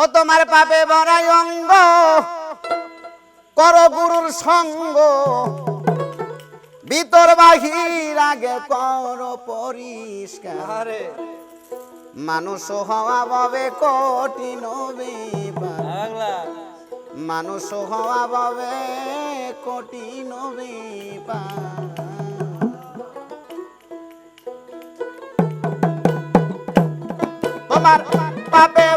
ও তোমার পাবে বড়াই অঙ্গ। কর গুরুর সঙ্গ। ভিতর বাহির আগে কর পরিষ্কার। মানুষ হওয়া বাবে কঠিন মানুষ হওয়া বাবে কঠিন তোমার পাবে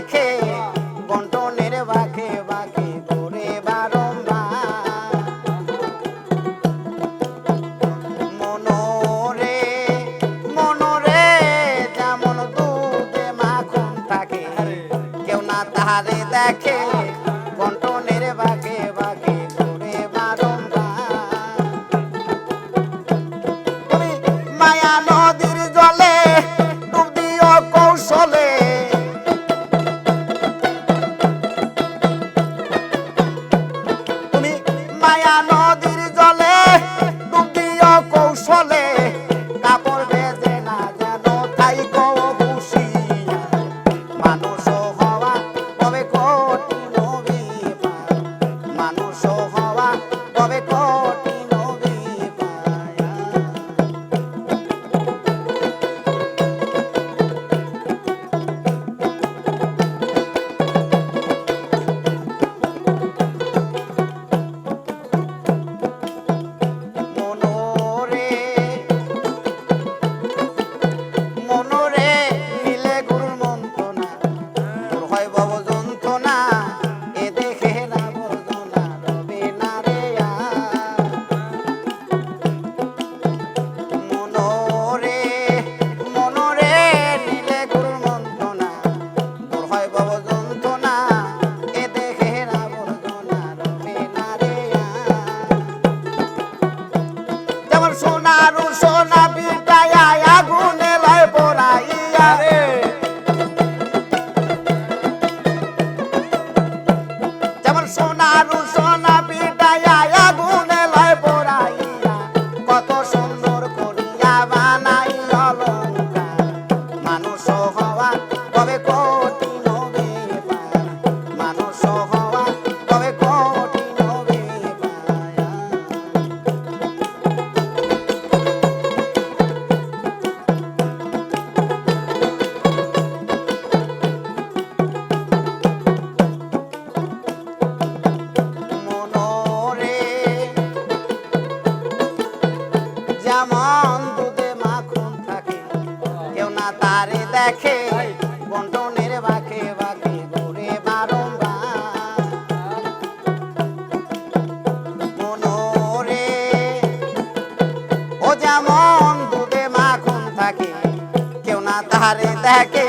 রাখে, বন্টনের বাঘে বাঘে করে বারম্বার মনরে মনরে যেমন দুধে মাখন থাকে, কেউ না তাহারে দেখে Yeah. যারে দেখে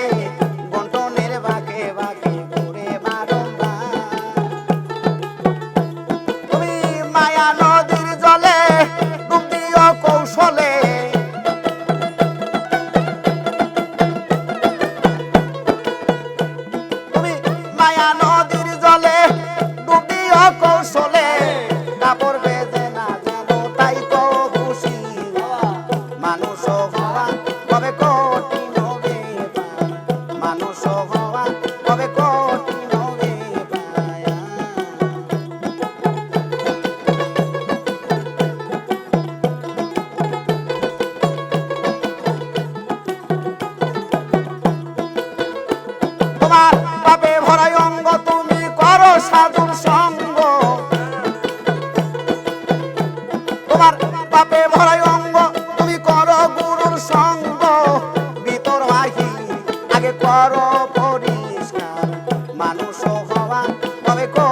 বন্টনের বাঁকে বাঁকে ঘুরে তুমি মায়া নদীর জলে ডুব দিও কৌশলে। তুমি মায়া নদীর জলে ডুব দিও কৌশলে। কাপড় বেজে না জানো তাই তো খুশি। মানুষ হওয়া hueco